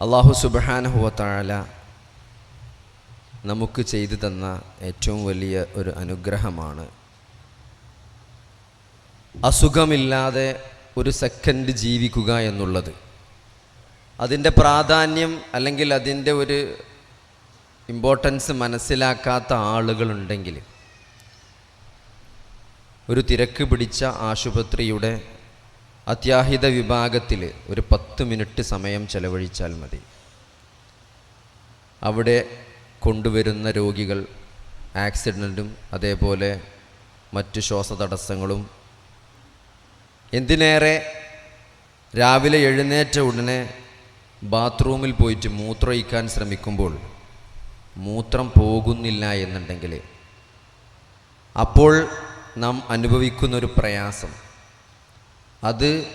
അള്ളാഹു സുബഹാനഹുവത്താഴല നമുക്ക് ചെയ്തു തന്ന ഏറ്റവും വലിയ ഒരു അനുഗ്രഹമാണ്. അസുഖമില്ലാതെ ഒരു സെക്കൻഡ് ജീവിക്കുക എന്നുള്ളത്. അതിന്റെ പ്രാധാന്യം അല്ലെങ്കിൽ അതിന്റെ ഒരു ഇമ്പോർട്ടൻസ് മനസ്സിലാക്കാത്ത ആളുകളുണ്ടെങ്കിൽ ഒരു തിരക്ക് പിടിച്ച ആശുപത്രിയുടെ അത്യാഹിത വിഭാഗത്തിൽ ഒരു പത്ത് മിനിറ്റ് സമയം ചെലവഴിച്ചാൽ മതി. അവിടെ കൊണ്ടുവരുന്ന രോഗികൾ ആക്സിഡന്റും അതേപോലെ മറ്റു ശ്വാസതടസ്സങ്ങളും എന്തിനേറെ രാവിലെ എഴുന്നേറ്റ ഉടനെ ബാത്റൂമിൽ പോയിട്ട് മൂത്രമൊഴിക്കാൻ ശ്രമിക്കുമ്പോൾ മൂത്രം പോകുന്നില്ല എന്നുണ്ടെങ്കിൽ അപ്പോൾ നാം അനുഭവിക്കുന്നൊരു പ്രയാസം. അത്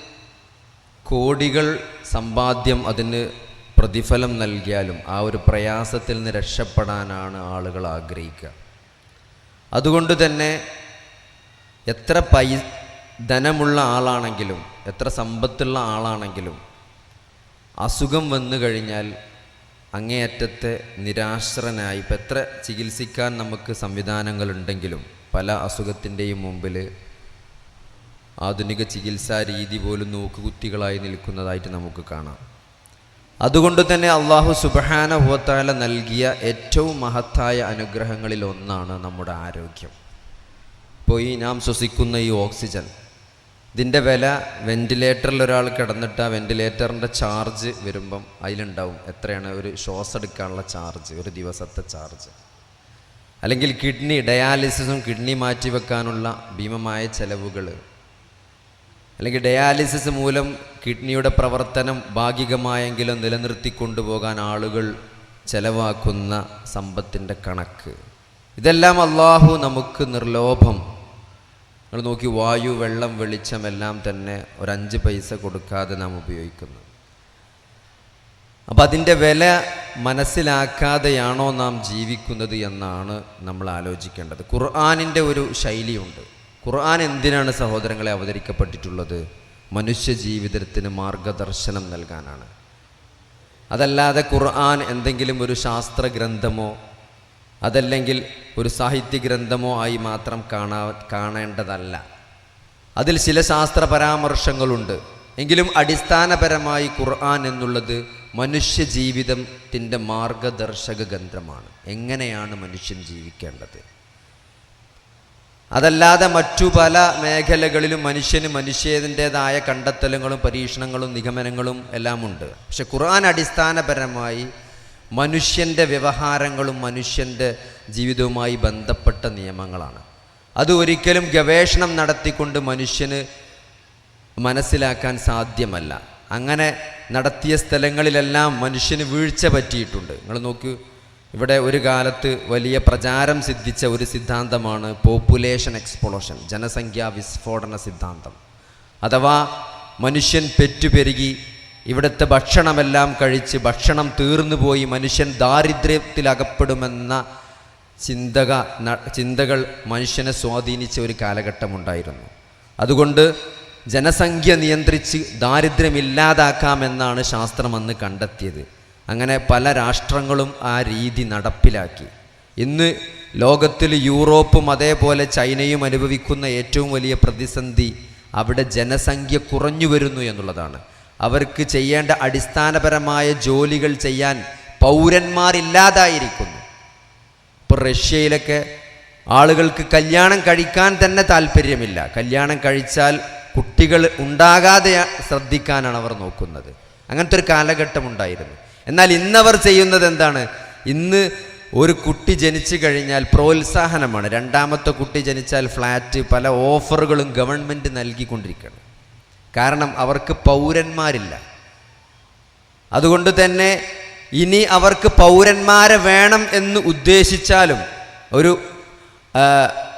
കോടികൾ സമ്പാദ്യം അതിന് പ്രതിഫലം നൽകിയാലും ആ ഒരു പ്രയാസത്തിൽ നിന്ന് രക്ഷപ്പെടാനാണ് ആളുകൾ ആഗ്രഹിക്കുക. അതുകൊണ്ട് തന്നെ എത്ര പൈ ധനമുള്ള ആളാണെങ്കിലും എത്ര സമ്പത്തുള്ള ആളാണെങ്കിലും അസുഖം വന്നു കഴിഞ്ഞാൽ അങ്ങേയറ്റത്തെ നിരാശ്രനായി. ഇപ്പം എത്ര ചികിത്സിക്കാൻ നമുക്ക് സംവിധാനങ്ങളുണ്ടെങ്കിലും പല അസുഖത്തിന്റെയും മുമ്പിൽ ആധുനിക ചികിത്സാ രീതി പോലും നോക്കുകുത്തികളായി നിൽക്കുന്നതായിട്ട് നമുക്ക് കാണാം. അതുകൊണ്ട് തന്നെ അള്ളാഹു സുബഹാന ഹുവത്താല നൽകിയ ഏറ്റവും മഹത്തായ അനുഗ്രഹങ്ങളിൽ ഒന്നാണ് നമ്മുടെ ആരോഗ്യം. ഇപ്പോൾ ഈ നാം ശ്വസിക്കുന്ന ഈ ഓക്സിജൻ. ഇതിന്റെ വില വെന്റിലേറ്ററിൽ ഒരാൾ കിടന്നിട്ട് ആ വെന്റിലേറ്ററിന്റെ ചാർജ് വരുമ്പം അതിലുണ്ടാവും എത്രയാണ് ഒരു ശ്വാസം എടുക്കാനുള്ള ചാർജ് ഒരു ദിവസത്തെ ചാർജ്. അല്ലെങ്കിൽ കിഡ്നി ഡയാലിസിസും കിഡ്നി മാറ്റി വെക്കാനുള്ള ഭീമമായ ചെലവുകൾ അല്ലെങ്കിൽ ഡയാലിസിസ് മൂലം കിഡ്നിയുടെ പ്രവർത്തനം ഭാഗികമായെങ്കിലും നിലനിർത്തി കൊണ്ടുപോകാൻ ആളുകൾ ചെലവാക്കുന്ന സമ്പത്തിന്റെ കണക്ക്. ഇതെല്ലാം അള്ളാഹു നമുക്ക് നിർലോഭം. നിങ്ങൾ നോക്കി വായു വെള്ളം വെളിച്ചം എല്ലാം തന്നെ ഒരഞ്ച് പൈസ കൊടുക്കാതെ നാം ഉപയോഗിക്കുന്നു അപ്പം അതിന്റെ വില മനസ്സിലാക്കാതെയാണോ നാം ജീവിക്കുന്നത് എന്നാണ് നമ്മൾ ആലോചിക്കേണ്ടത്. ഖുർആാനിന്റെ ഒരു ശൈലിയുണ്ട്. ഖുർആൻ എന്തിനാണ് സഹോദരങ്ങളെ അവതരിക്കപ്പെട്ടിട്ടുള്ളത്? മനുഷ്യ ജീവിതത്തിന് മാർഗദർശനം നൽകാനാണ്. അതല്ലാതെ ഖുർആൻ എന്തെങ്കിലും ഒരു ശാസ്ത്ര ഗ്രന്ഥമോ അതല്ലെങ്കിൽ ഒരു സാഹിത്യ ഗ്രന്ഥമോ ആയി മാത്രം കാണാ കാണേണ്ടതല്ല. അതിൽ ചില ശാസ്ത്ര പരാമർശങ്ങളുണ്ട് എങ്കിലും അടിസ്ഥാനപരമായി ഖുർആൻ എന്നുള്ളത് മനുഷ്യ ജീവിതത്തിന്റെ മാർഗദർശക ഗ്രന്ഥമാണ്. എങ്ങനെയാണ് മനുഷ്യൻ ജീവിക്കേണ്ടത്? അതല്ലാതെ മറ്റു പല മേഖലകളിലും മനുഷ്യന് മനുഷ്യതിന്റെതായ കണ്ടെത്തലുകളും പരീക്ഷണങ്ങളും നിഗമനങ്ങളും എല്ലാം ഉണ്ട് പക്ഷെ ഖുർആൻ അടിസ്ഥാനപരമായി മനുഷ്യന്റെ വ്യവഹാരങ്ങളും മനുഷ്യന്റെ ജീവിതവുമായി ബന്ധപ്പെട്ട നിയമങ്ങളാണ്. അത് ഒരിക്കലും ഗവേഷണം നടത്തിക്കൊണ്ട് മനുഷ്യന് മനസ്സിലാക്കാൻ സാധ്യമല്ല. അങ്ങനെ നടത്തിയ സ്ഥലങ്ങളിലെല്ലാം മനുഷ്യന് വീഴ്ച പറ്റിയിട്ടുണ്ട്. നിങ്ങൾ നോക്കൂ ഇവിടെ ഒരു കാലത്ത് വലിയ പ്രചാരം സിദ്ധിച്ച ഒരു സിദ്ധാന്തമാണ് പോപ്പുലേഷൻ എക്സ്പ്ലോഷൻ ജനസംഖ്യാ വിസ്ഫോടന സിദ്ധാന്തം. അഥവാ മനുഷ്യൻ പെറ്റുപെരുകി ഇവിടുത്തെ ഭക്ഷണമെല്ലാം കഴിച്ച് ഭക്ഷണം തീർന്നുപോയി മനുഷ്യൻ ദാരിദ്ര്യത്തിലകപ്പെടുമെന്ന ചിന്തക ചിന്തകൾ മനുഷ്യനെ സ്വാധീനിച്ച ഒരു കാലഘട്ടമുണ്ടായിരുന്നു. അതുകൊണ്ട് ജനസംഖ്യ നിയന്ത്രിച്ച് ദാരിദ്ര്യമില്ലാതാക്കാമെന്നാണ് ശാസ്ത്രം അന്ന് കണ്ടെത്തിയത്. അങ്ങനെ പല രാഷ്ട്രങ്ങളും ആ രീതി നടപ്പിലാക്കി. ഇന്ന് ലോകത്തിൽ യൂറോപ്പും അതേപോലെ ചൈനയും അനുഭവിക്കുന്ന ഏറ്റവും വലിയ പ്രതിസന്ധി അവിടെ ജനസംഖ്യ കുറഞ്ഞു വരുന്നു എന്നുള്ളതാണ്. അവർക്ക് ചെയ്യേണ്ട അടിസ്ഥാനപരമായ ജോലികൾ ചെയ്യാൻ പൗരന്മാരില്ലാതായിരിക്കുന്നു ഇപ്പോൾ റഷ്യയിലൊക്കെ ആളുകൾക്ക് കല്യാണം കഴിക്കാൻ തന്നെ താല്പര്യമില്ല. കല്യാണം കഴിച്ചാൽ കുട്ടികൾ ഉണ്ടാകാതെ ശ്രദ്ധിക്കാനാണ് അവർ നോക്കുന്നത്. അങ്ങനത്തെ ഒരു കാലഘട്ടം ഉണ്ടായിരുന്നു. എന്നാൽ ഇന്നവർ ചെയ്യുന്നത് എന്താണ്? ഇന്ന് ഒരു കുട്ടി ജനിച്ചു കഴിഞ്ഞാൽ പ്രോത്സാഹനമാണ്. രണ്ടാമത്തെ കുട്ടി ജനിച്ചാൽ ഫ്ലാറ്റ് പല ഓഫറുകളും ഗവൺമെന്റ് നൽകിക്കൊണ്ടിരിക്കുകയാണ്. കാരണം അവർക്ക് പൗരന്മാരില്ല. അതുകൊണ്ട് തന്നെ ഇനി അവർക്ക് പൗരന്മാരെ വേണം എന്ന് ഉദ്ദേശിച്ചാലും ഒരു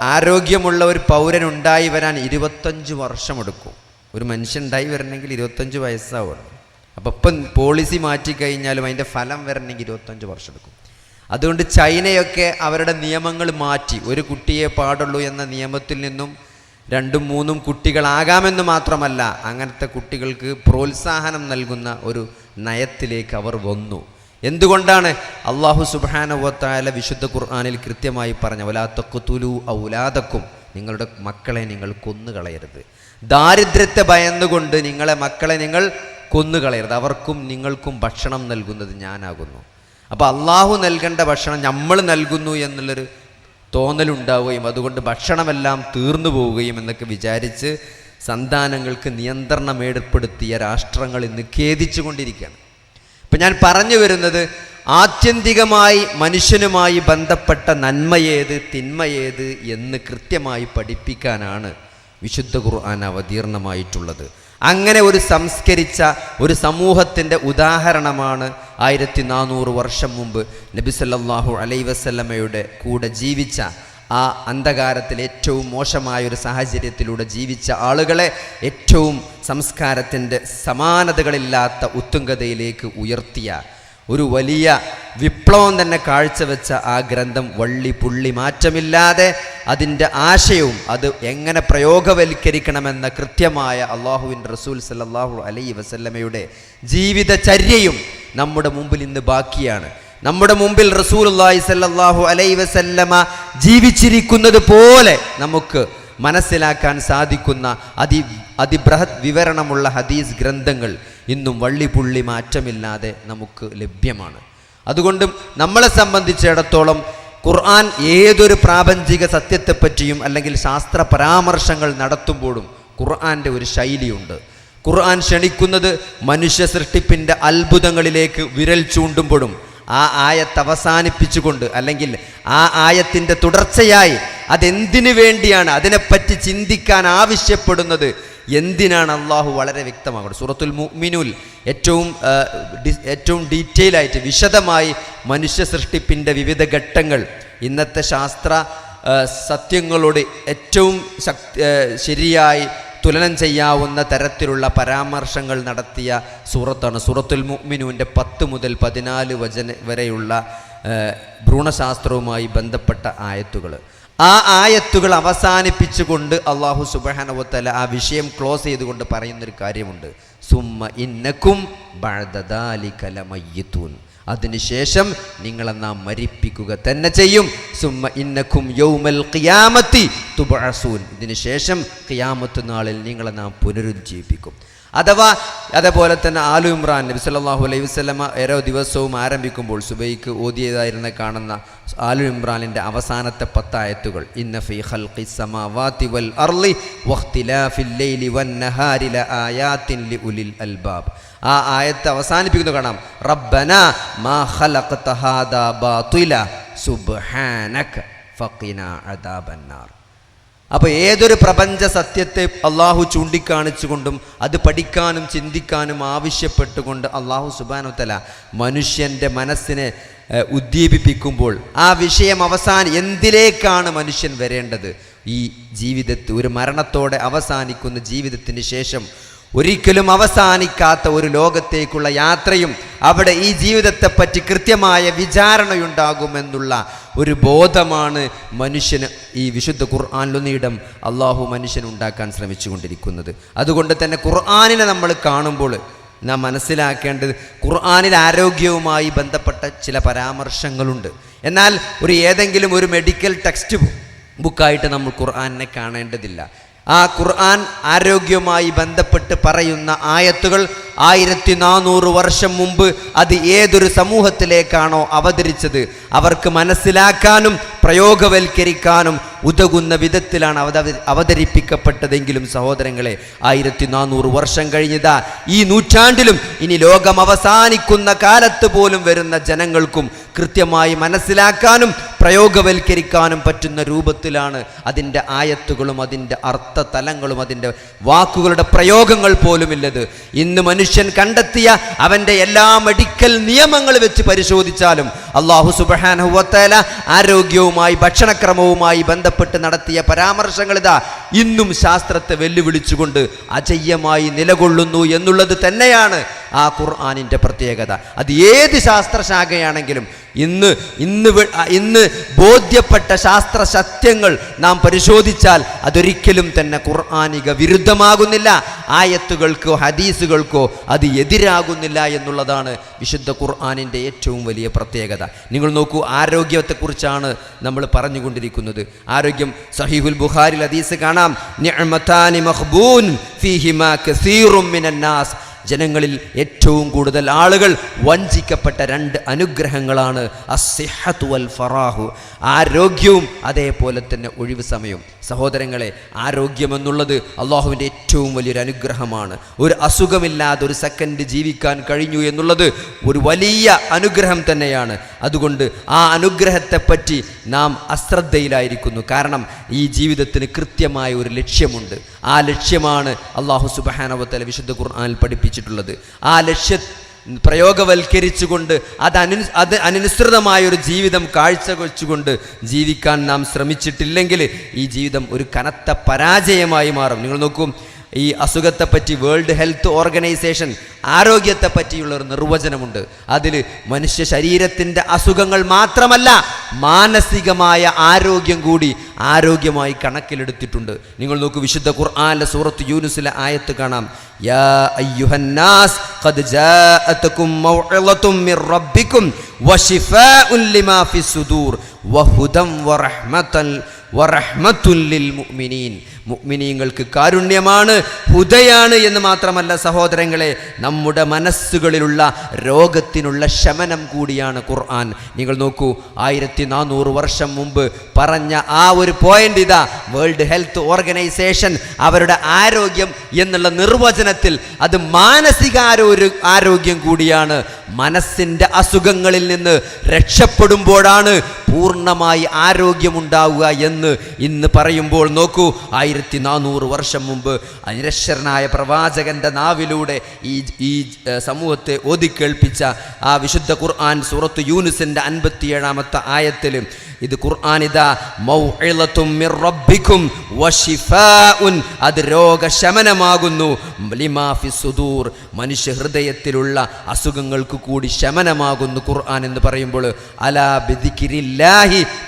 ആരോഗ്യമുള്ള ഒരു പൗരൻ ഉണ്ടായി വരാൻ ഇരുപത്തഞ്ച് വർഷമെടുക്കും. ഒരു മനുഷ്യൻ ഉണ്ടായി വരണമെങ്കിൽ ഇരുപത്തഞ്ച് വയസ്സാവണം അപ്പം ഇപ്പം പോളിസി മാറ്റിക്കഴിഞ്ഞാലും അതിന്റെ ഫലം വരണമെങ്കിൽ ഇരുപത്തഞ്ച് വർഷം എടുക്കും. അതുകൊണ്ട് ചൈനയൊക്കെ അവരുടെ നിയമങ്ങൾ മാറ്റി ഒരു കുട്ടിയെ പാടുള്ളൂ എന്ന നിയമത്തിൽ നിന്നും രണ്ടും മൂന്നും കുട്ടികളാകാമെന്ന് മാത്രമല്ല അങ്ങനത്തെ കുട്ടികൾക്ക് പ്രോത്സാഹനം നൽകുന്ന ഒരു നയത്തിലേക്ക് അവർ വന്നു. എന്തുകൊണ്ടാണ്? അള്ളാഹു സുബാനവത്തായ വിശുദ്ധ ഖുർആാനിൽ കൃത്യമായി പറഞ്ഞ ഒലാത്തക്കു തുലു ഔലാദക്കും. നിങ്ങളുടെ മക്കളെ നിങ്ങൾ കൊന്നുകളയരുത്. ദാരിദ്ര്യത്തെ ഭയന്നുകൊണ്ട് നിങ്ങളെ മക്കളെ നിങ്ങൾ കൊന്നുകളയരുത്. അവർക്കും നിങ്ങൾക്കും ഭക്ഷണം നൽകുന്നത് ഞാനാകുന്നു. അപ്പോൾ അള്ളാഹു നൽകേണ്ട ഭക്ഷണം നമ്മൾ നൽകുന്നു എന്നുള്ളൊരു തോന്നലുണ്ടാവുകയും അതുകൊണ്ട് ഭക്ഷണമെല്ലാം തീർന്നു പോവുകയും എന്നൊക്കെ വിചാരിച്ച് സന്താനങ്ങൾക്ക് നിയന്ത്രണം ഏർപ്പെടുത്തിയ രാഷ്ട്രങ്ങൾ ഇന്ന് ഖേദിച്ചു കൊണ്ടിരിക്കുകയാണ് ഇപ്പം ഞാൻ പറഞ്ഞു വരുന്നത് ആത്യന്തികമായി മനുഷ്യനുമായി ബന്ധപ്പെട്ട നന്മയേത് തിന്മയേത് എന്ന് കൃത്യമായി പഠിപ്പിക്കാനാണ് വിശുദ്ധ ഖുർആൻ അവതീർണമായിട്ടുള്ളത്. അങ്ങനെ ഒരു സംസ്കരിച്ച ഒരു സമൂഹത്തിന്റെ ഉദാഹരണമാണ് ആയിരത്തി നാനൂറ് വർഷം മുമ്പ് നബി സല്ലല്ലാഹു അലൈ വസല്ലമയുടെ കൂടെ ജീവിച്ച ആ അന്ധകാരത്തിൽ ഏറ്റവും മോശമായ ഒരു സാഹചര്യത്തിലൂടെ ജീവിച്ച ആളുകളെ ഏറ്റവും സംസ്കാരത്തിന്റെ സമാനതകളില്ലാത്ത ഉത്തുംഗതയിലേക്ക് ഉയർത്തിയ ഒരു വലിയ വിപ്ലവം തന്നെ കാഴ്ചവെച്ച ആ ഗ്രന്ഥം വള്ളി പുള്ളി മാറ്റമില്ലാതെ അതിന്റെ ആശയവും അത് എങ്ങനെ പ്രയോഗവൽക്കരിക്കണമെന്ന കൃത്യമായ അള്ളാഹുവിൻ റസൂൽ സല്ലാഹു അലൈ വസല്ലമയുടെ ജീവിതചര്യയും നമ്മുടെ മുമ്പിൽ ഇന്ന് ബാക്കിയാണ്. നമ്മുടെ മുമ്പിൽ റസൂലുള്ളാഹി സല്ലാഹു അലൈ വസല്ലമ ജീവിച്ചിരിക്കുന്നത് പോലെ നമുക്ക് മനസ്സിലാക്കാൻ സാധിക്കുന്ന അതി അതിബൃഹത് വിവരണമുള്ള ഹദീസ് ഗ്രന്ഥങ്ങൾ ഇന്നും വള്ളിപുള്ളി മാറ്റമില്ലാതെ നമുക്ക് ലഭ്യമാണ്. അതുകൊണ്ടും നമ്മളെ സംബന്ധിച്ചിടത്തോളം ഖുർആൻ ഏതൊരു പ്രാപഞ്ചിക സത്യത്തെപ്പറ്റിയും അല്ലെങ്കിൽ ശാസ്ത്ര പരാമർശങ്ങൾ നടത്തുമ്പോഴും ഖുർആന്റെ ഒരു ശൈലിയുണ്ട്. ഖുർആൻ ക്ഷണിക്കുന്നത് മനുഷ്യ സൃഷ്ടിപ്പിന്റെ അത്ഭുതങ്ങളിലേക്ക് വിരൽ ചൂണ്ടുമ്പോഴും ആ ആയത്ത് അവസാനിപ്പിച്ചുകൊണ്ട് അല്ലെങ്കിൽ ആ ആയത്തിന്റെ തുടർച്ചയായി അതെന്തിനു വേണ്ടിയാണ് അതിനെപ്പറ്റി ചിന്തിക്കാൻ ആവശ്യപ്പെടുന്നത് എന്തിനാണ് അള്ളാഹു വളരെ വ്യക്തമാകുന്നത് സൂറത്തുൽ മുഅ്മിനുൽ ഏറ്റവും ഏറ്റവും ഡീറ്റെയിൽ ആയിട്ട് വിശദമായി മനുഷ്യ സൃഷ്ടിപ്പിന്റെ വിവിധ ഘട്ടങ്ങൾ ഇന്നത്തെ ശാസ്ത്ര സത്യങ്ങളോട് ഏറ്റവും ശരിയായി തുലനം ചെയ്യാവുന്ന തരത്തിലുള്ള പരാമർശങ്ങൾ നടത്തിയ സൂറത്താണ്. സൂറത്തുൽ മുഅ്മിനുവിന്റെ പത്ത് മുതൽ പതിനാല് വചന വരെയുള്ള ഭ്രൂണശാസ്ത്രവുമായി ബന്ധപ്പെട്ട ആയത്തുകൾ. ആ ആയത്തുകൾ അവസാനിപ്പിച്ചുകൊണ്ട് അള്ളാഹു സുബാനവത്തല ആ വിഷയം ക്ലോസ് ചെയ്തുകൊണ്ട് പറയുന്നൊരു കാര്യമുണ്ട്. സുമ്മ ഇന്നക്കും അതിനുശേഷം നിങ്ങളെ നാം മരിപ്പിക്കുക തന്നെ ചെയ്യും. സുമ്മ ഇന്നക്കും യൗമൽ ഖിയാമത്തി തുബഅസൂൻ. ഇതിനുശേഷം ഖിയാമത്ത് നാളിൽ നിങ്ങളെ നാം പുനരുജ്ജീവിപ്പിക്കും. അഥവാ അതേപോലെ തന്നെ ആലു ഇമ്രാൻ നബി സല്ലല്ലാഹു അലൈഹി വസ്ലമ ഓരോ ദിവസവും ആരംഭിക്കുമ്പോൾ സുബൈക്ക് ഓതിയതായിരുന്ന കാണുന്ന ആലു ഇമ്രാനിന്റെ അവസാനത്തെ പത്തായത്തുകൾ ഇന്ന ഫീ ഖൽഖി സമാവാതി വൽ അർളി വഖ്തിലാഫിൽ ലൈലി വൻ നഹാരി അൽബാബ്. ആ ആയത്ത് അവസാനിപ്പിക്കുന്നു കാണാം റബ്ബന മാ ഖലഖ്ത ഹാദാ ബാതില സുബ്ഹാനക ഫഖിന അദാബന്നാർ. അപ്പോൾ ഏതൊരു പ്രപഞ്ച സത്യത്തെ അള്ളാഹു ചൂണ്ടിക്കാണിച്ചുകൊണ്ടും അത് പഠിക്കാനും ചിന്തിക്കാനും ആവശ്യപ്പെട്ടുകൊണ്ട് അള്ളാഹു സുബാനുത്തല മനുഷ്യന്റെ മനസ്സിനെ ഉദ്ദീപിപ്പിക്കുമ്പോൾ ആ വിഷയം അവസാനം എന്തിലേക്കാണ് മനുഷ്യൻ വരേണ്ടത്? ഈ ജീവിതത്തിൽ ഒരു മരണത്തോടെ അവസാനിക്കുന്ന ജീവിതത്തിന് ശേഷം ഒരിക്കലും അവസാനിക്കാത്ത ഒരു ലോകത്തേക്കുള്ള യാത്രയും അവിടെ ഈ ജീവിതത്തെപ്പറ്റി കൃത്യമായ വിചാരണയുണ്ടാകുമെന്നുള്ള ഒരു ബോധമാണ് മനുഷ്യന് ഈ വിശുദ്ധ ഖുർആാനിലൊന്നിടം അള്ളാഹു മനുഷ്യൻ ഉണ്ടാക്കാൻ ശ്രമിച്ചുകൊണ്ടിരിക്കുന്നത്. അതുകൊണ്ട് തന്നെ ഖുർആാനിനെ നമ്മൾ കാണുമ്പോൾ നാം മനസ്സിലാക്കേണ്ടത് ഖുർആാനിൽ ആരോഗ്യവുമായി ബന്ധപ്പെട്ട ചില പരാമർശങ്ങളുണ്ട്. എന്നാൽ ഒരു ഏതെങ്കിലും ഒരു മെഡിക്കൽ ടെക്സ്റ്റ് ബുക്കായിട്ട് നമ്മൾ ഖുർആാനിനെ കാണേണ്ടതില്ല. ആ ഖുർആൻ ആരോഗ്യവുമായി ബന്ധപ്പെട്ട് പറയുന്ന ആയത്തുകൾ ആയിരത്തി നാനൂറ് വർഷം മുമ്പ് അത് ഏതൊരു സമൂഹത്തിലേക്കാണോ അവതരിച്ചത്? അവർക്ക് മനസ്സിലാക്കാനും പ്രയോഗവൽക്കരിക്കാനും ഉതകുന്ന വിധത്തിലാണ് അവത- അവതരിപ്പിക്കപ്പെട്ടതെങ്കിലും സഹോദരങ്ങളെ ആയിരത്തി നാനൂറ് വർഷം കഴിഞ്ഞതാ. ഈ നൂറ്റാണ്ടിലും ഇനി ലോകം അവസാനിക്കുന്ന കാലത്ത് പോലും വരുന്ന ജനങ്ങൾക്കും കൃത്യമായി മനസ്സിലാക്കാനും പ്രയോഗവൽക്കരിക്കാനും പറ്റുന്ന രൂപത്തിലാണ് അതിന്റെ ആയത്തുകളും അതിന്റെ അർത്ഥ തലങ്ങളും അതിന്റെ വാക്കുകളുടെ പ്രയോഗങ്ങൾ പോലുമില്ലത്. ഇന്ന് മനുഷ്യൻ കണ്ടെത്തിയ അവന്റെ എല്ലാ മെഡിക്കൽ നിയമങ്ങൾ വെച്ച് പരിശോധിച്ചാലും അള്ളാഹു സുബാനുവത്തേല ആരോഗ്യവുമായി ഭക്ഷണക്രമവുമായി ബന്ധപ്പെട്ട് നടത്തിയ പരാമർശങ്ങൾ ഇതാ ഇന്നും ശാസ്ത്രത്തെ വെല്ലുവിളിച്ചുകൊണ്ട് അജയ്യമായി നിലകൊള്ളുന്നു എന്നുള്ളത് തന്നെയാണ് ആ ഖുർആാനിന്റെ പ്രത്യേകത. അത് ഏത് ശാസ്ത്രശാഖയാണെങ്കിലും ഇന്ന് ഇന്ന് ഇന്ന് ബോധ്യപ്പെട്ട ശാസ്ത്ര സത്യങ്ങൾ നാം പരിശോധിച്ചാൽ അതൊരിക്കലും തന്നെ ഖുർആാനിക വിരുദ്ധമാകുന്നില്ല. ആയത്തുകൾക്കോ ഹദീസുകൾക്കോ അത് എതിരാകുന്നില്ല എന്നുള്ളതാണ് വിശുദ്ധ ഖുർആാനിന്റെ ഏറ്റവും വലിയ പ്രത്യേകത. നിങ്ങൾ നോക്കൂ ആരോഗ്യത്തെക്കുറിച്ചാണ് നമ്മൾ പറഞ്ഞുകൊണ്ടിരിക്കുന്നത്. ആരോഗ്യം സഹീഹുൽ ബുഖാരിൽ ഹദീസ് കാണാം. ജനങ്ങളിൽ ഏറ്റവും കൂടുതൽ ആളുകൾ വഞ്ചിക്കപ്പെട്ട രണ്ട് അനുഗ്രഹങ്ങളാണ് അസിഹത്തു ഫറാഹു. ആരോഗ്യവും അതേപോലെ തന്നെ ഒഴിവ് സമയവും. സഹോദരങ്ങളെ ആരോഗ്യമെന്നുള്ളത് അള്ളാഹുവിന്റെ ഏറ്റവും വലിയൊരു അനുഗ്രഹമാണ്. ഒരു അസുഖമില്ലാതെ ഒരു സെക്കൻഡ് ജീവിക്കാൻ കഴിഞ്ഞു എന്നുള്ളത് ഒരു വലിയ അനുഗ്രഹം തന്നെയാണ്. അതുകൊണ്ട് ആ അനുഗ്രഹത്തെപ്പറ്റി നാം അശ്രദ്ധയിലായിരിക്കുന്നു. കാരണം ഈ ജീവിതത്തിന് കൃത്യമായ ഒരു ലക്ഷ്യമുണ്ട്. ആ ലക്ഷ്യമാണ് അള്ളാഹു സുബഹാനവത്തല വിശുദ്ധ ഖുർആാനിൽ ഖുർആനിൽ പഠിപ്പിച്ചിട്ടുള്ളത് ആ ലക്ഷ്യ പ്രയോഗവൽക്കരിച്ചുകൊണ്ട് അത് അനു അത് അനുസൃതമായൊരു ജീവിതം കാഴ്ചവെച്ചുകൊണ്ട് ജീവിക്കാൻ നാം ശ്രമിച്ചിട്ടില്ലെങ്കിൽ ഈ ജീവിതം ഒരു കനത്ത പരാജയമായി മാറും. നിങ്ങൾ നോക്കൂ ഈ അസുഖത്തെപ്പറ്റി വേൾഡ് ഹെൽത്ത് ഓർഗനൈസേഷൻ ആരോഗ്യത്തെ പറ്റിയുള്ള ഒരു നിർവചനമുണ്ട്. അതിൽ മനുഷ്യ ശരീരത്തിന്റെ അസുഖങ്ങൾ മാത്രമല്ല മാനസികമായ ആരോഗ്യം കൂടി ആരോഗ്യമായി കണക്കിലെടുത്തിട്ടുണ്ട്. നിങ്ങൾ നോക്കൂ വിശുദ്ധ ഖുർആാനിലെ സൂറത്ത് യൂനുസിലെ ആയത്ത് കാണാം. യാ ഖദ് ജാഅതകും മിർ റബ്ബിക്കും ലിമാ സുദൂർ വറഹ്മതൻ ലിൽ മുഅ്മിനീൻ. മുഅ്മിനീങ്ങൾക്ക് കാരുണ്യമാണ് ഹുദയാണ് എന്ന് മാത്രമല്ല സഹോദരങ്ങളെ നമ്മുടെ മനസ്സുകളിലുള്ള രോഗത്തിനുള്ള ശമനം കൂടിയാണ് ഖുർആൻ. നിങ്ങൾ നോക്കൂ ആയിരത്തി നാനൂറ് വർഷം മുമ്പ് പറഞ്ഞ ആ ഒരു പോയിന്റ് ഇതാ വേൾഡ് ഹെൽത്ത് ഓർഗനൈസേഷൻ അവരുടെ ആരോഗ്യം എന്നുള്ള നിർവചനത്തിൽ അത് മാനസികാരോഗ്യ ആരോഗ്യം കൂടിയാണ്. മനസ്സിന്റെ അസുഖങ്ങളിൽ നിന്ന് രക്ഷപ്പെടുമ്പോഴാണ് പൂർണമായി ആരോഗ്യമുണ്ടാവുക എന്ന് ഇന്ന് പറയുമ്പോൾ നോക്കൂ ആയിരത്തി നാനൂറ് വർഷം മുമ്പ് അനിരശ്വരനായ പ്രവാചകന്റെ നാവിലൂടെ ഈ ഈ സമൂഹത്തെ ഓതിക്കേൾപ്പിച്ച ആ വിശുദ്ധ ഖുർആൻ സൂറത്ത് യൂനുസിന്റെ അൻപത്തിയേഴാമത്തെ ആയത്തിൽ ഇത് ഖുർആാനിതാ റബ്ബിക്കും അത് രോഗശമനമാകുന്നു. ലിമാഫി സുദൂർ മനുഷ്യ ഹൃദയത്തിലുള്ള അസുഖങ്ങൾക്ക് കൂടി ശമനമാകുന്നു ഖുർആൻ എന്ന് പറയുമ്പോൾ. അലാ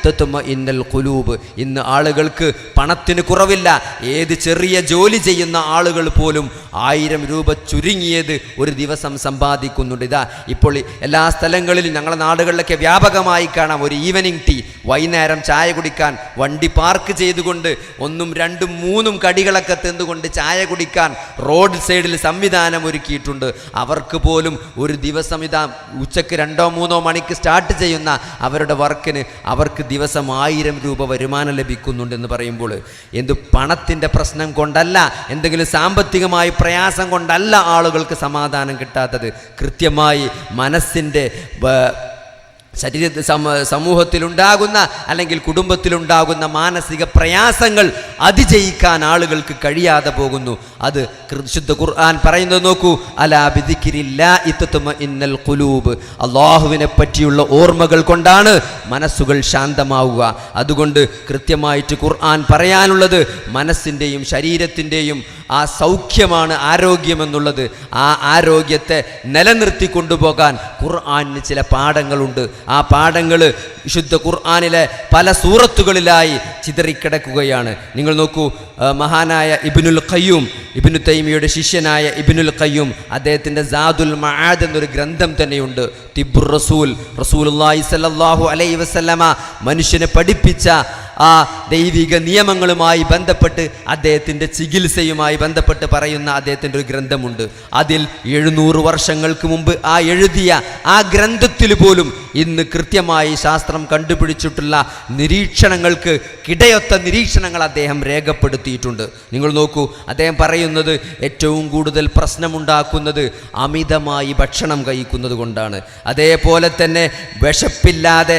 തത്തുമ ഇന്നൽ കുലൂബ് ഇന്ന് ആളുകൾക്ക് പണത്തിന് കുറവില്ല. ഏത് ചെറിയ ജോലി ചെയ്യുന്ന ആളുകൾ പോലും ആയിരം രൂപ ചുരുങ്ങിയത് ഒരു ദിവസം സമ്പാദിക്കുന്നുണ്ട്. ഇതാ ഇപ്പോൾ എല്ലാ സ്ഥലങ്ങളിലും ഞങ്ങളുടെ നാടുകളിലൊക്കെ വ്യാപകമായി കാണാം. ഒരു ഈവനിങ് ടീ വൈകുന്നേരം ചായ കുടിക്കാൻ വണ്ടി പാർക്ക് ചെയ്തുകൊണ്ട് ഒന്നും രണ്ടും മൂന്നും കടികളൊക്കെ തിന്നുകൊണ്ട് ചായ കുടിക്കാൻ റോഡ് സൈഡിൽ സംവിധാനം ഒരുക്കിയിട്ടുണ്ട്. അവർക്ക് പോലും ഒരു ദിവസം ഇതാ ഉച്ചയ്ക്ക് രണ്ടോ മൂന്നോ മണിക്ക് സ്റ്റാർട്ട് ചെയ്യുന്ന അവരുടെ വർക്കിന് അവർക്ക് ദിവസം ആയിരം രൂപ വരുമാനം ലഭിക്കുന്നുണ്ടെന്ന് പറയുമ്പോൾ എന്ത് പണത്തിന്റെ പ്രശ്നം കൊണ്ടല്ല എന്തെങ്കിലും സാമ്പത്തികമായി പ്രയാസം കൊണ്ടല്ല ആളുകൾക്ക് സമാധാനം കിട്ടാത്തത്. കൃത്യമായി മനസ്സിന്റെ ശരീര സമ സമൂഹത്തിലുണ്ടാകുന്ന അല്ലെങ്കിൽ കുടുംബത്തിലുണ്ടാകുന്ന മാനസിക പ്രയാസങ്ങൾ അതിജയിക്കാൻ ആളുകൾക്ക് കഴിയാതെ പോകുന്നു. അത് ശുദ്ധ ഖുർആൻ പറയുന്നത് നോക്കൂ അലാ വിധിക്കിരില്ല ഇത്തത്തുമ ഇന്നൽ കുലൂബ് അള്ളാഹുവിനെ പറ്റിയുള്ള ഓർമ്മകൾ കൊണ്ടാണ് മനസ്സുകൾ ശാന്തമാവുക. അതുകൊണ്ട് കൃത്യമായിട്ട് ഖുർആൻ പറയാനുള്ളത് മനസ്സിന്റെയും ശരീരത്തിന്റെയും ആ സൗഖ്യമാണ് ആരോഗ്യമെന്നുള്ളത്. ആ ആരോഗ്യത്തെ നിലനിർത്തി കൊണ്ടുപോകാൻ ഖുർആനിന് ചില പാഠങ്ങളുണ്ട്. ആ പാഠങ്ങൾ വിശുദ്ധ ഖുർആാനിലെ പല സൂറത്തുകളിലായി ചിതറിക്കിടക്കുകയാണ്. നിങ്ങൾ നോക്കൂ മഹാനായ ഇബിനുൽ ഖയ്യൂം ഇബിനു തൈമിയുടെ ശിഷ്യനായ ഇബിനുൽ കയ്യും അദ്ദേഹത്തിന്റെ ജാദുൽ മഹാദ് എന്നൊരു ഗ്രന്ഥം തന്നെയുണ്ട്. തിബുർ റസൂൽ. റസൂലുള്ളാഹി സല്ലാഹു അലൈ വസല്ലമ മനുഷ്യനെ പഠിപ്പിച്ച ആ ദൈവിക നിയമങ്ങളുമായി ബന്ധപ്പെട്ട് അദ്ദേഹത്തിന്റെ ചികിത്സയുമായി ബന്ധപ്പെട്ട് പറയുന്ന അദ്ദേഹത്തിന്റെ ഒരു ഗ്രന്ഥമുണ്ട്. അതിൽ എഴുന്നൂറ് വർഷങ്ങൾക്ക് മുമ്പ് ആ എഴുതിയ ആ ഗ്രന്ഥത്തിൽ പോലും ഇന്ന് കൃത്യമായി ശാസ്ത്രം കണ്ടുപിടിച്ചിട്ടുള്ള നിരീക്ഷണങ്ങൾക്ക് കിടയൊത്ത നിരീക്ഷണങ്ങൾ അദ്ദേഹം രേഖപ്പെടുത്തിയിട്ടുണ്ട്. നിങ്ങൾ നോക്കൂ അദ്ദേഹം പറയുന്നത് ഏറ്റവും കൂടുതൽ പ്രശ്നമുണ്ടാക്കുന്നത് അമിതമായി ഭക്ഷണം കഴിക്കുന്നത് കൊണ്ടാണ്. അതേപോലെ തന്നെ വിശപ്പില്ലാതെ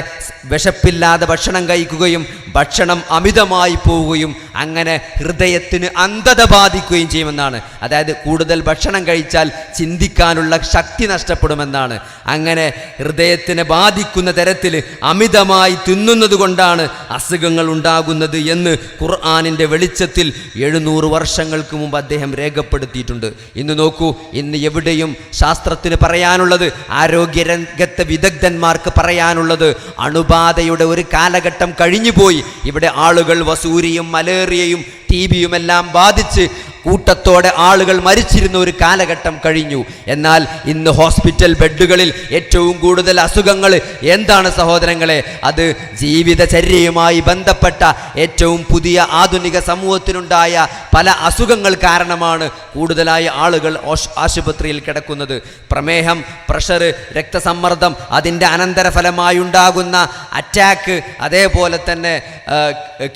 വിശപ്പില്ലാതെ ഭക്ഷണം കഴിക്കുകയും ഭക്ഷണം അമിതമായി പോവുകയും അങ്ങനെ ഹൃദയത്തിന് അന്ധത ബാധിക്കുകയും ചെയ്യുമെന്നാണ്. അതായത് കൂടുതൽ ഭക്ഷണം കഴിച്ചാൽ ചിന്തിക്കാനുള്ള ശക്തി നഷ്ടപ്പെടുമെന്നാണ്. അങ്ങനെ ഹൃദയത്തിനെ ബാധിക്കുന്ന തരത്തിൽ അമിതമായി തിന്നുന്നത് കൊണ്ടാണ് അസുഖങ്ങൾ ഉണ്ടാകുന്നത് എന്ന് ഖുർആാനിന്റെ വെളിച്ചത്തിൽ എഴുന്നൂറ് വർഷങ്ങൾക്ക് മുമ്പ് അദ്ദേഹം രേഖപ്പെടുത്തിയിട്ടുണ്ട്. ഇന്ന് നോക്കൂ ഇന്ന് എവിടെയും ശാസ്ത്രത്തിന് പറയാനുള്ളത് ആരോഗ്യരംഗത്തെ വിദഗ്ധന്മാർക്ക് പറയാനുള്ളത് അണുബാധയുടെ ഒരു കാലഘട്ടം കഴിഞ്ഞുപോയി. ഇവിടെ ആളുകൾ വസൂരിയും മലേറിയയും ടി ബിയുമെല്ലാം ബാധിച്ച് കൂട്ടത്തോടെ ആളുകൾ മരിച്ചിരുന്ന ഒരു കാലഘട്ടം കഴിഞ്ഞു. എന്നാൽ ഇന്ന് ഹോസ്പിറ്റൽ ബെഡുകളിൽ ഏറ്റവും കൂടുതൽ അസുഖങ്ങൾ എന്താണ് സഹോദരങ്ങളെ? അത് ജീവിതചര്യയുമായി ബന്ധപ്പെട്ട ഏറ്റവും പുതിയ ആധുനിക സമൂഹത്തിനുണ്ടായ പല അസുഖങ്ങൾ കാരണമാണ് കൂടുതലായി ആളുകൾ ആശുപത്രിയിൽ കിടക്കുന്നത്. പ്രമേഹം പ്രഷർ രക്തസമ്മർദ്ദം അതിന്റെ അനന്തരഫലമായി ഉണ്ടാകുന്ന അറ്റാക്ക് അതേപോലെ തന്നെ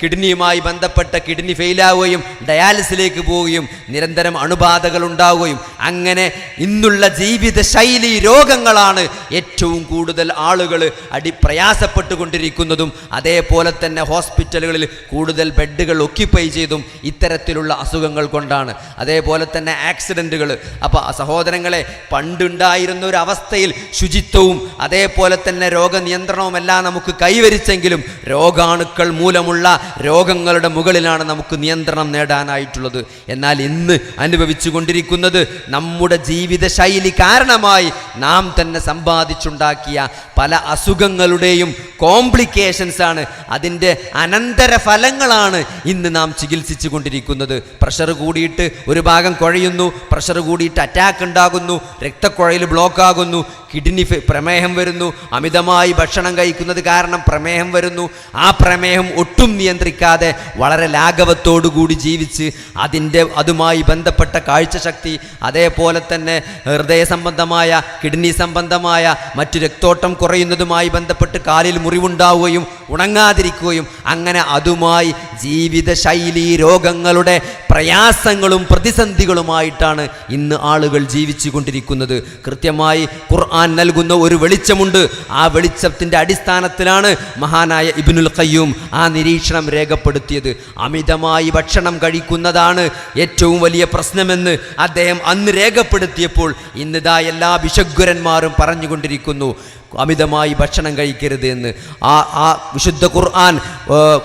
കിഡ്നിയുമായി ബന്ധപ്പെട്ട കിഡ്നി ഫെയിലാവുകയും ഡയാലിസിലേക്ക് പോവുകയും നിരന്തരം അണുബാധകൾ ഉണ്ടാവുകയും അങ്ങനെ ഇന്നുള്ള ജീവിത ശൈലി രോഗങ്ങളാണ് ഏറ്റവും കൂടുതൽ ആളുകൾ അടി പ്രയാസപ്പെട്ടുകൊണ്ടിരിക്കുന്നതും അതേപോലെ തന്നെ ഹോസ്പിറ്റലുകളിൽ കൂടുതൽ ബെഡുകൾ ഒക്യുപ്പൈ ചെയ്തും ഇത്തരത്തിലുള്ള അസുഖങ്ങൾ കൊണ്ടാണ്. അതേപോലെ തന്നെ ആക്സിഡന്റുകൾ അപ്പോൾ സഹോദരങ്ങളെ പണ്ടുണ്ടായിരുന്ന ഒരു അവസ്ഥയിൽ ശുചിത്വവും അതേപോലെ തന്നെ രോഗനിയന്ത്രണവും എല്ലാം നമുക്ക് കൈവരിച്ചെങ്കിലും രോഗാണുക്കൾ മൂലമുള്ള രോഗങ്ങളുടെ മുകളിലാണ് നമുക്ക് നിയന്ത്രണം നേടാനായിട്ടുള്ളത്. എന്നാൽ ഇന്ന് അനുഭവിച്ചു കൊണ്ടിരിക്കുന്നത് നമ്മുടെ ജീവിതശൈലി കാരണമായി നാം തന്നെ സമ്പാദിച്ചുണ്ടാക്കിയ പല അസുഖങ്ങളുടെയും കോംപ്ലിക്കേഷൻസ് ആണ്. അതിന്റെ അനന്തര ഫലങ്ങളാണ് ഇന്ന് നാം ചികിത്സിച്ചു കൊണ്ടിരിക്കുന്നത് പ്രഷർ കൂടിയിട്ട് ഒരു ഭാഗം കുഴയുന്നു പ്രഷർ കൂടിയിട്ട് അറ്റാക്ക് ഉണ്ടാകുന്നു രക്തക്കുഴയിൽ ബ്ലോക്ക് ആകുന്നു കിഡ്നി പ്രമേഹം വരുന്നു അമിതമായി ഭക്ഷണം കഴിക്കുന്നത് കാരണം പ്രമേഹം വരുന്നു. ആ പ്രമേഹം ഒട്ടും നിയന്ത്രിക്കാതെ വളരെ ലാഘവത്തോടുകൂടി ജീവിച്ച് അതിന്റെ അതുമായി ബന്ധപ്പെട്ട കാഴ്ചശക്തി അതേപോലെ തന്നെ ഹൃദയ സംബന്ധമായ കിഡ്നി സംബന്ധമായ മറ്റു രക്തോട്ടം കുറയുന്നതുമായി ബന്ധപ്പെട്ട് കാലിൽ മുറിവുണ്ടാവുകയും ഉണങ്ങാതിരിക്കുകയും അങ്ങനെ അതുമായി ജീവിതശൈലി രോഗങ്ങളുടെ പ്രയാസങ്ങളും പ്രതിസന്ധികളുമായിട്ടാണ് ഇന്ന് ആളുകൾ ജീവിച്ചു കൊണ്ടിരിക്കുന്നത് കൃത്യമായി ഖുർആൻ നൽകുന്ന ഒരു വെളിച്ചമുണ്ട്. ആ വെളിച്ചത്തിന്റെ അടിസ്ഥാനത്തിലാണ് മഹാനായ ഇബിനുൽ ഖയ്യൂം ആ നിരീക്ഷണം രേഖപ്പെടുത്തിയത്. അമിതമായി ഭക്ഷണം കഴിക്കുന്നതാണ് ഏറ്റവും വലിയ പ്രശ്നമെന്ന് അദ്ദേഹം അന്ന് രേഖപ്പെടുത്തിയപ്പോൾ ഇന്നിതാ എല്ലാ വിശഗ്വരന്മാരും പറഞ്ഞുകൊണ്ടിരിക്കുന്നു. അമിതമായി ഭക്ഷണം കഴിക്കരുത് എന്ന്. ആ ആ വിശുദ്ധ ഖുർആൻ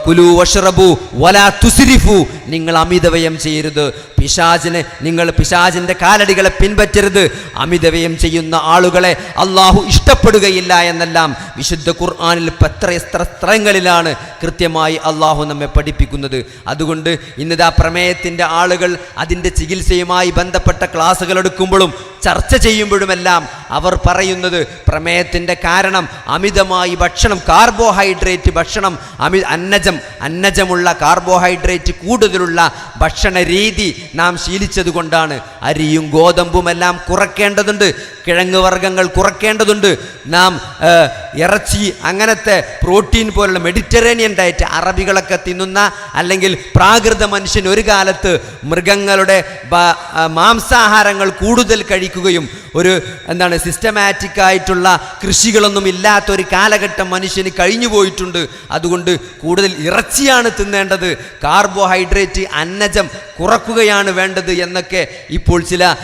കുലു വഷറബു വലാ തുസിരിഫു നിങ്ങൾ അമിതവ്യയം ചെയ്യരുത്. പിശാചിനെ നിങ്ങൾ പിശാചിന്റെ കാലടികളെ പിൻപറ്റരുത്. അമിതവ്യയം ചെയ്യുന്ന ആളുകളെ അള്ളാഹു ഇഷ്ടപ്പെടുകയില്ല എന്നെല്ലാം വിശുദ്ധ ഖുർആാനിൽ എത്ര എത്ര സ്ഥലങ്ങളിലാണ് കൃത്യമായി അള്ളാഹു നമ്മെ പഠിപ്പിക്കുന്നത്. അതുകൊണ്ട് ഇന്നിതാ പ്രമേയത്തിന്റെ ആളുകൾ അതിന്റെ ചികിത്സയുമായി ബന്ധപ്പെട്ട ക്ലാസ്സുകൾ എടുക്കുമ്പോഴും ചർച്ച ചെയ്യുമ്പോഴുമെല്ലാം അവർ പറയുന്നത് പ്രമേയത്തിന്റെ കാരണം അമിതമായി ഭക്ഷണം കാർബോഹൈഡ്രേറ്റ് ഭക്ഷണം അമി അന്നജം അന്നജമുള്ള കാർബോഹൈഡ്രേറ്റ് കൂടുതലുള്ള ഭക്ഷണ രീതി നാം ശീലിച്ചത് കൊണ്ടാണ്. അരിയും ഗോതമ്പുമെല്ലാം കുറയ്ക്കേണ്ടതുണ്ട് കിഴങ്ങ് വർഗങ്ങൾ കുറയ്ക്കേണ്ടതുണ്ട് നാം ഇറച്ചി അങ്ങനത്തെ പ്രോട്ടീൻ പോലുള്ള മെഡിറ്ററേനിയൻ ഡയറ്റ് അറബികളൊക്കെ തിന്നുന്ന അല്ലെങ്കിൽ പ്രാകൃത മനുഷ്യൻ ഒരു കാലത്ത് മൃഗങ്ങളുടെ മാംസാഹാരങ്ങൾ കൂടുതൽ കഴിക്കുകയും ഒരു എന്താണ് സിസ്റ്റമാറ്റിക് ആയിട്ടുള്ള കൃഷികളൊന്നും ഇല്ലാത്ത ഒരു കാലഘട്ടം മനുഷ്യന് കഴിഞ്ഞു പോയിട്ടുണ്ട് അതുകൊണ്ട് കൂടുതൽ ഇറച്ചിയാണ് തിന്നേണ്ടത്. കാർബോഹൈഡ്രേറ്റ് അന്നജം കുറക്കുകയാണ് വേണ്ടത് എന്നൊക്കെ ഇപ്പോൾ ചില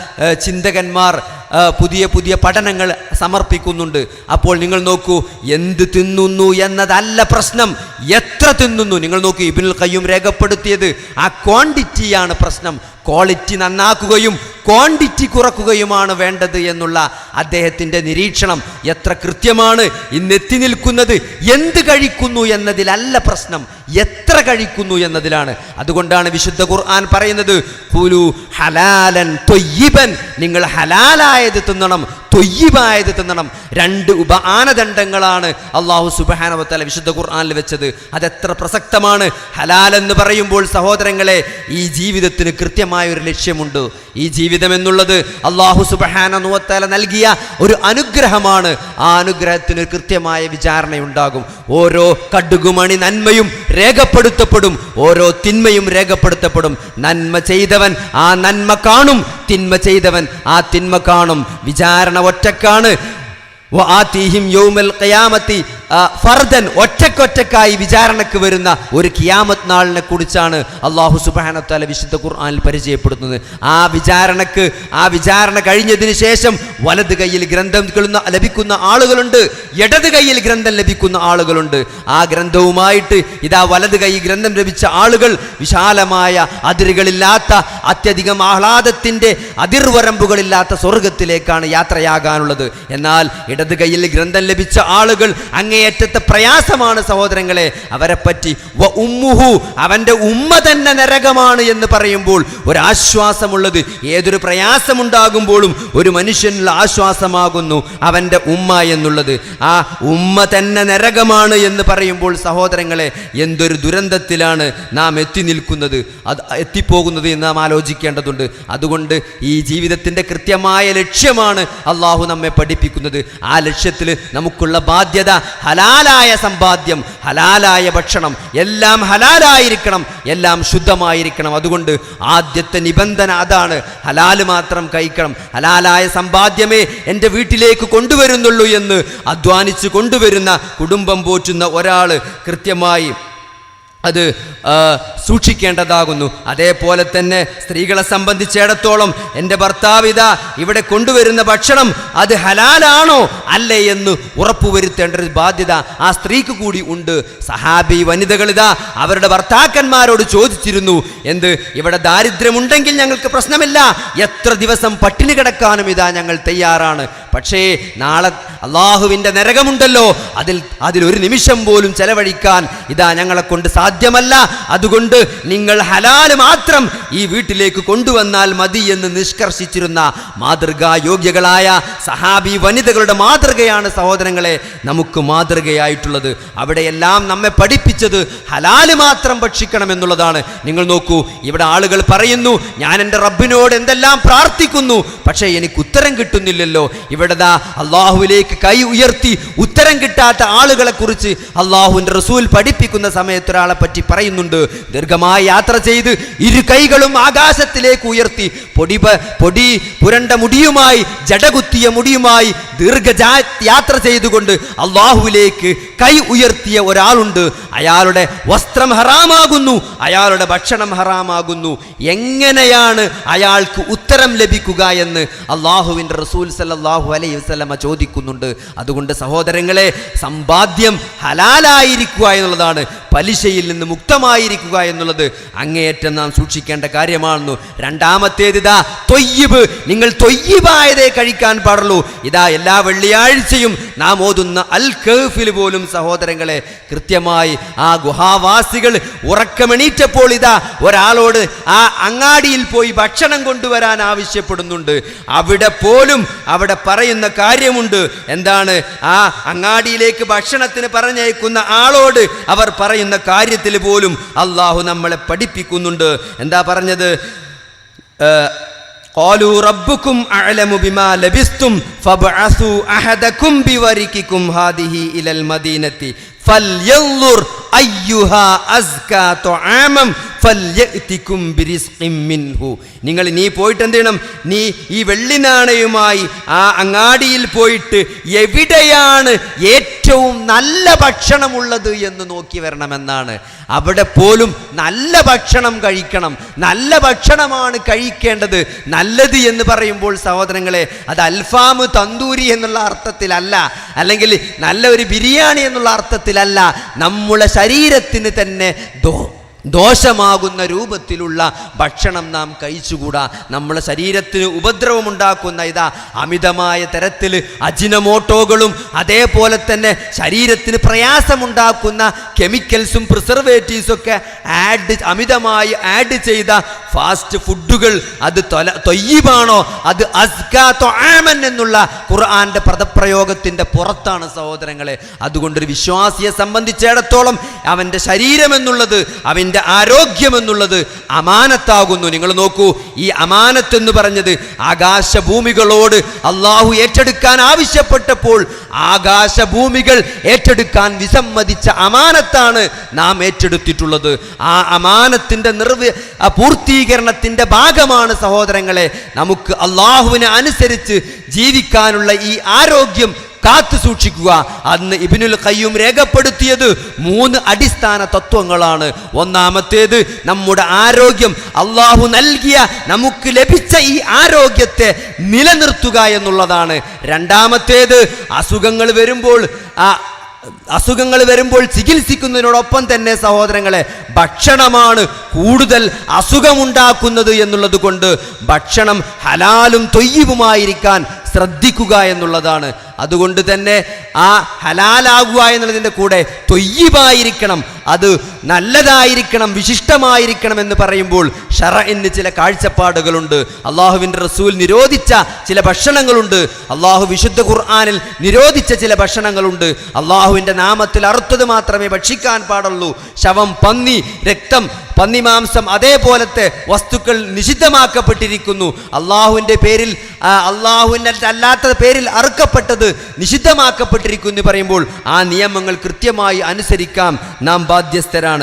ചിന്തകന്മാർ പുതിയ പുതിയ പഠനങ്ങൾ സമർപ്പിക്കുന്നുണ്ട്. അപ്പോൾ നിങ്ങൾ നോക്കൂ എന്ത് തിന്നുന്നു എന്നതല്ല പ്രശ്നം. എത്ര തിന്നുന്നു? നിങ്ങൾ നോക്കൂ ഇബിനുൽ കയ്യും രേഖപ്പെടുത്തിയത് ആ ക്വാണ്ടിറ്റിയാണ് പ്രശ്നം. ക്വാളിറ്റി നന്നാക്കുകയും ക്വാണ്ടിറ്റി കുറക്കുകയുമാണ് വേണ്ടത് എന്നുള്ള അദ്ദേഹത്തിന്റെ നിരീക്ഷണം. എത്ര കൃത്യമാണ്? ഇന്ന് എത്തി നിൽക്കുന്നത് എന്ത് കഴിക്കുന്നു എന്നതിലല്ല പ്രശ്നം. എത്ര കഴിക്കുന്നു എന്നതിലാണ്. അതുകൊണ്ടാണ് വിശുദ്ധ ഖുർആൻ പറയുന്നത് "ഖുലു ഹലാലൻ ത്വയ്യിബൻ നിങ്ങൾ ഹലാലായത് തിന്നണം തൊയ്യബായത് തിന്നണം. രണ്ട് ഉപ ആനദണ്ഡങ്ങളാണ് അള്ളാഹു സുബഹാനവത്തല വിശുദ്ധ ഖുർആാനിൽ വെച്ചത്. അതെത്ര പ്രസക്തമാണ്. ഹലാൽ എന്ന് പറയുമ്പോൾ സഹോദരങ്ങളെ ഈ ജീവിതത്തിന് കൃത്യമായ ഒരു ലക്ഷ്യമുണ്ട്. ഈ ജീവിതം എന്നുള്ളത് അള്ളാഹു സുബഹാനുവത്തല നൽകിയ ഒരു അനുഗ്രഹമാണ്. ആ അനുഗ്രഹത്തിന് കൃത്യമായ വിചാരണയുണ്ടാകും. ഓരോ കടുകുമണി നന്മയും രേഖപ്പെടുത്തപ്പെടും. ഓരോ തിന്മയും രേഖപ്പെടുത്തപ്പെടും. നന്മ ചെയ്തവൻ ആ നന്മ കാണും. തിന്മ ചെയ്തവൻ ആ തിന്മ കാണും. വിചാരണ ഒറ്റക്കാണ്. യൗമൽ ഖിയാമത്തി ആ, ഫർദൻ ഒറ്റക്കൊറ്റക്കായി വിചാരണക്ക് വരുന്ന ഒരു കിയാമത്ത് നാളിനെ കുറിച്ചാണ് അള്ളാഹു സുബാനത്താല വിശുദ്ധ ഖുർആാനിൽ പരിചയപ്പെടുത്തുന്നത്. ആ വിചാരണക്ക് ആ വിചാരണ കഴിഞ്ഞതിന് ശേഷം വലത് കയ്യിൽ ഗ്രന്ഥം ലഭിക്കുന്ന ആളുകളുണ്ട്. ഇടത് കയ്യിൽ ഗ്രന്ഥം ലഭിക്കുന്ന ആളുകളുണ്ട്. ആ ഗ്രന്ഥവുമായിട്ട് ഇതാ വലത് കൈ ഗ്രന്ഥം ലഭിച്ച ആളുകൾ വിശാലമായ അതിരുകളില്ലാത്ത അത്യധികം ആഹ്ലാദത്തിന്റെ അതിർവരമ്പുകളില്ലാത്ത സ്വർഗത്തിലേക്കാണ് യാത്രയാകാനുള്ളത്. എന്നാൽ ഇടത് കയ്യിൽ ഗ്രന്ഥം ലഭിച്ച ആളുകൾ അങ്ങേയറ്റത്തെ പ്രയാസമാണ് സഹോദരങ്ങളെ. അവരെ വ ഉമ്മുഹു അവന്റെ ഉമ്മ തന്നെ നരകമാണ് എന്ന് പറയുമ്പോൾ ഒരാശ്വാസമുള്ളത് ഏതൊരു പ്രയാസമുണ്ടാകുമ്പോഴും ഒരു മനുഷ്യനിൽ ആശ്വാസമാകുന്നു അവന്റെ ഉമ്മ എന്നുള്ളത്. ആ ഉമ്മ തന്നെ നരകമാണ് എന്ന് പറയുമ്പോൾ സഹോദരങ്ങളെ എന്തൊരു ദുരന്തത്തിലാണ് നാം എത്തി നിൽക്കുന്നത് അത് എത്തിപ്പോകുന്നത് എന്ന് നാം ആലോചിക്കേണ്ടതുണ്ട്. അതുകൊണ്ട് ഈ ജീവിതത്തിന്റെ കൃത്യമായ ലക്ഷ്യമാണ് അള്ളാഹു നമ്മെ പഠിപ്പിക്കുന്നത്. ആ ലക്ഷ്യത്തിൽ നമുക്കുള്ള ബാധ്യത ഹലാലായ സമ്പാദ്യം ഹലാലായ ഭക്ഷണം എല്ലാം ഹലാലായിരിക്കണം എല്ലാം ശുദ്ധമായിരിക്കണം. അതുകൊണ്ട് ആദ്യത്തെ നിബന്ധന അതാണ് ഹലാൽ മാത്രം കഴിക്കണം. ഹലാലായ സമ്പാദ്യമേ എന്റെ വീട്ടിലേക്ക് കൊണ്ടുവരുന്നുള്ളൂ എന്ന് അധ്വാനിച്ച് കൊണ്ടുവരുന്ന കുടുംബം പോറ്റുന്ന ഒരാൾ കൃത്യമായി അത് സൂക്ഷിക്കേണ്ടതാകുന്നു. അതേപോലെ തന്നെ സ്ത്രീകളെ സംബന്ധിച്ചിടത്തോളം എന്റെ ഭർത്താവ് ഇതാ ഇവിടെ കൊണ്ടുവരുന്ന ഭക്ഷണം അത് ഹലാലാണോ അല്ലേ എന്ന് ഉറപ്പുവരുത്തേണ്ട ഒരു ബാധ്യത ആ സ്ത്രീക്ക് കൂടി ഉണ്ട്. സഹാബി വനിതകൾ ഇതാ അവരുടെ ഭർത്താക്കന്മാരോട് ചോദിച്ചിരുന്നു എന്ത് ഇവിടെ ദാരിദ്ര്യമുണ്ടെങ്കിൽ ഞങ്ങൾക്ക് പ്രശ്നമില്ല. എത്ര ദിവസം പട്ടിണി കിടക്കാനും ഇതാ ഞങ്ങൾ തയ്യാറാണ്. പക്ഷേ നാളെ അള്ളാഹുവിന്റെ നരകമുണ്ടല്ലോ. അതിൽ ഒരു നിമിഷം പോലും ചെലവഴിക്കാൻ ഇതാ ഞങ്ങളെ കൊണ്ട് സാധ്യമല്ല. അതുകൊണ്ട് നിങ്ങൾ ഹലാൽ മാത്രം ഈ വീട്ടിലേക്ക് കൊണ്ടുവന്നാൽ മതി എന്ന് നിഷ്കർഷിച്ചിരുന്ന മാതൃകാ യോഗ്യകളായ സഹാബി വനിതകളുടെ മാതൃകയാണ് സഹോദരങ്ങളെ നമുക്ക് മാതൃകയായിട്ടുള്ളത്. അവിടെയെല്ലാം നമ്മെ പഠിപ്പിച്ചത് ഹലാൽ മാത്രം ഭക്ഷിക്കണം എന്നുള്ളതാണ്. നിങ്ങൾ നോക്കൂ ഇവിടെ ആളുകൾ പറയുന്നു ഞാൻ എന്റെ റബ്ബിനോട് എന്തെല്ലാം പ്രാർത്ഥിക്കുന്നു പക്ഷേ എനിക്ക് ഉത്തരം കിട്ടുന്നില്ലല്ലോ. ഇവിടെ ദാ അള്ളാഹുവിലേക്ക് കൈ ഉയർത്തി ഉത്തരം കിട്ടാത്ത ആളുകളെ കുറിച്ച് അള്ളാഹുവിന്റെ റസൂൽ പഠിപ്പിക്കുന്ന സമയത്ത് ഒരാളെ പറ്റി പറയുന്നുണ്ട്. ദീർഘമായ യാത്ര ചെയ്ത് ഇരു കൈകളും ആകാശത്തിലേക്ക് ഉയർത്തി പൊടി പൊടി പുരണ്ട മുടിയുമായി ജടകുത്തിയ മുടിയുമായി ദീർഘ യാത്ര ചെയ്തുകൊണ്ട് അള്ളാഹുവിലേക്ക് കൈ ഉയർത്തിയ ഒരാളുണ്ട്. അയാളുടെ വസ്ത്രം ഹറാമാകുന്നു അയാളുടെ ഭക്ഷണം ഹറാമാകുന്നു. എങ്ങനെയാണ് അയാൾക്ക് ഉത്തരം ലഭിക്കുക എന്ന് അള്ളാഹുവിന്റെ റസൂൽ സല്ലാഹു അലൈഹി വസല്ലമ ചോദിക്കുന്നുണ്ട്. അതുകൊണ്ട് സഹോദരങ്ങളെ സമ്പാദ്യം ഹലാലായിരിക്കുക എന്നുള്ളതാണ് പലിശയിൽ നിന്ന് മുക്തമായിരിക്കുക എന്നുള്ളത് അങ്ങേയറ്റം നാം സൂക്ഷിക്കേണ്ട കാര്യമാണെന്നു. രണ്ടാമത്തേത് ഇതാ തൊയ്യബ്. നിങ്ങൾ തൊയ്യബായതേ കഴിക്കാൻ പാടുള്ളൂ. ഇതാ എല്ലാ വെള്ളിയാഴ്ചയും നാം ഓതുന്ന അൽ കേഫിൽ പോലും സഹോദരങ്ങളെ കൃത്യമായി ആ ഗുഹാവാസികൾ ഉറക്കമെണീറ്റപ്പോൾ ഇതാ ഒരാളോട് ആ അങ്ങാടിയിൽ പോയി ഭക്ഷണം കൊണ്ടുവരാൻ ആവശ്യപ്പെടുന്നുണ്ട്. അവിടെ പോലും അവിടെ പറയുന്ന കാര്യമുണ്ട്. എന്താണ്? ആ അങ്ങാടിയിലേക്ക് ഭക്ഷണത്തിന് പറഞ്ഞയക്കുന്ന ആളോട് അവർ പറയുന്ന കാര്യത്തിൽ പോലും അള്ളാഹു നമ്മളെ പഠിപ്പിക്കുന്നുണ്ട്. എന്താ പറഞ്ഞത്? قالوا ربكم أعلم بما لبستم فابعثوا أحدكم بورقكم هذه إلى المدينة നിങ്ങൾ നീ പോയിട്ട് എന്ത് ചെയ്യണം? നീ ഈ വെള്ളി നാണയുമായി ആ അങ്ങാടിയിൽ പോയിട്ട് എവിടെയാണ് ഏറ്റവും നല്ല ഭക്ഷണമുള്ളത് എന്ന് നോക്കി വരണമെന്നാണ്. അവിടെ പോലും നല്ല ഭക്ഷണം കഴിക്കണം. നല്ല ഭക്ഷണമാണ് കഴിക്കേണ്ടത്. നല്ലത് എന്ന് പറയുമ്പോൾ സഹോദരങ്ങളെ അത് അൽഫാം തന്തൂരി എന്നുള്ള അർത്ഥത്തിലല്ല. അല്ലെങ്കിൽ നല്ല ഒരു ബിരിയാണി എന്നുള്ള അർത്ഥത്തിൽ അർത്ഥത്തിലല്ല നമ്മുടെ ശരീരത്തിന് തന്നെ ദോ ദോഷമാകുന്ന രൂപത്തിലുള്ള ഭക്ഷണം നാം കഴിച്ചുകൂടാ. നമ്മുടെ ശരീരത്തിന് ഉപദ്രവമുണ്ടാക്കുന്ന ഇതാ അമിതമായ തരത്തിൽ അജിനമോട്ടോകളും അതേപോലെ തന്നെ ശരീരത്തിന് പ്രയാസമുണ്ടാക്കുന്ന കെമിക്കൽസും പ്രിസർവേറ്റീവ്സും ഒക്കെ ആഡ് അമിതമായി ആഡ് ചെയ്ത ഫാസ്റ്റ് ഫുഡുകൾ അത് തൊല തൊയ്യീബാണോ? അത് അസ്കാ തൊആമൻ എന്നുള്ള ഖുർആന്റെ പദപ്രയോഗത്തിന്റെ പുറത്താണ് സഹോദരങ്ങളെ. അതുകൊണ്ടൊരു വിശ്വാസിയെ സംബന്ധിച്ചിടത്തോളം അവന്റെ ശരീരം എന്നുള്ളത് അവന്റെ ആരോഗ്യം എന്നുള്ളത് അമാനത്താകുന്നു. നിങ്ങൾ നോക്കൂ ഈ അമാനത്ത് എന്ന് പറഞ്ഞത് ആകാശഭൂമികളോട് അള്ളാഹു ഏറ്റെടുക്കാൻ ആവശ്യപ്പെട്ടപ്പോൾ ആകാശഭൂമികൾ ഏറ്റെടുക്കാൻ വിസമ്മതിച്ച അമാനത്താണ് നാം ഏറ്റെടുത്തിട്ടുള്ളത്. ആ അമാനത്തിന്റെ നിർവ പൂർത്തീകരണത്തിന്റെ ഭാഗമാണ് സഹോദരങ്ങളെ നമുക്ക് അള്ളാഹുവിനെ അനുസരിച്ച് ജീവിക്കാനുള്ള ഈ ആരോഗ്യം കാത്തു സൂക്ഷിക്കുക. അന്ന് ഇബിനുൽ കയ്യും രേഖപ്പെടുത്തിയത് മൂന്ന് അടിസ്ഥാന തത്വങ്ങളാണ്. ഒന്നാമത്തേത് നമ്മുടെ ആരോഗ്യം. അള്ളാഹു നൽകിയ നമുക്ക് ലഭിച്ച ഈ ആരോഗ്യത്തെ നിലനിർത്തുക എന്നുള്ളതാണ്. രണ്ടാമത്തേത് അസുഖങ്ങൾ വരുമ്പോൾ ആ അസുഖങ്ങൾ വരുമ്പോൾ ചികിത്സിക്കുന്നതിനോടൊപ്പം തന്നെ സഹോദരങ്ങളെ ഭക്ഷണമാണ് കൂടുതൽ അസുഖമുണ്ടാക്കുന്നത് എന്നുള്ളത് കൊണ്ട് ഭക്ഷണം ഹലാലും തൊയ്യവുമായിരിക്കാൻ ശ്രദ്ധിക്കുക എന്നുള്ളതാണ്. അതുകൊണ്ട് തന്നെ ആ ഹലാലാകുക എന്നുള്ളതിന്റെ കൂടെ തൊയ്യബായിരിക്കണം അത് നല്ലതായിരിക്കണം വിശിഷ്ടമായിരിക്കണം എന്ന് പറയുമ്പോൾ ഷറഇന് ചില കാഴ്ചപ്പാടുകളുണ്ട്. അള്ളാഹുവിന്റെ റസൂൽ നിരോധിച്ച ചില ഭക്ഷണങ്ങളുണ്ട്. അള്ളാഹു വിശുദ്ധ ഖുർആാനിൽ നിരോധിച്ച ചില ഭക്ഷണങ്ങളുണ്ട്. അള്ളാഹുവിന്റെ നാമത്തിൽ അറുത്തത് മാത്രമേ ഭക്ഷിക്കാൻ പാടുള്ളൂ. ശവം പന്നി രക്തം പന്നിമാംസം അതേപോലത്തെ വസ്തുക്കൾ നിഷിദ്ധമാക്കപ്പെട്ടിരിക്കുന്നു. അള്ളാഹുവിന്റെ പേരിൽ അള്ളാഹുവിന്റെ അല്ലാത്ത പേരിൽ അറുക്കപ്പെട്ടത് നിഷിദ്ധമാക്കപ്പെട്ടിരിക്കുന്നു എന്ന് പറയുമ്പോൾ ആ നിയമങ്ങൾ കൃത്യമായി അനുസരിക്കാം. നാം ബാധ്യസ്ഥരാണ്.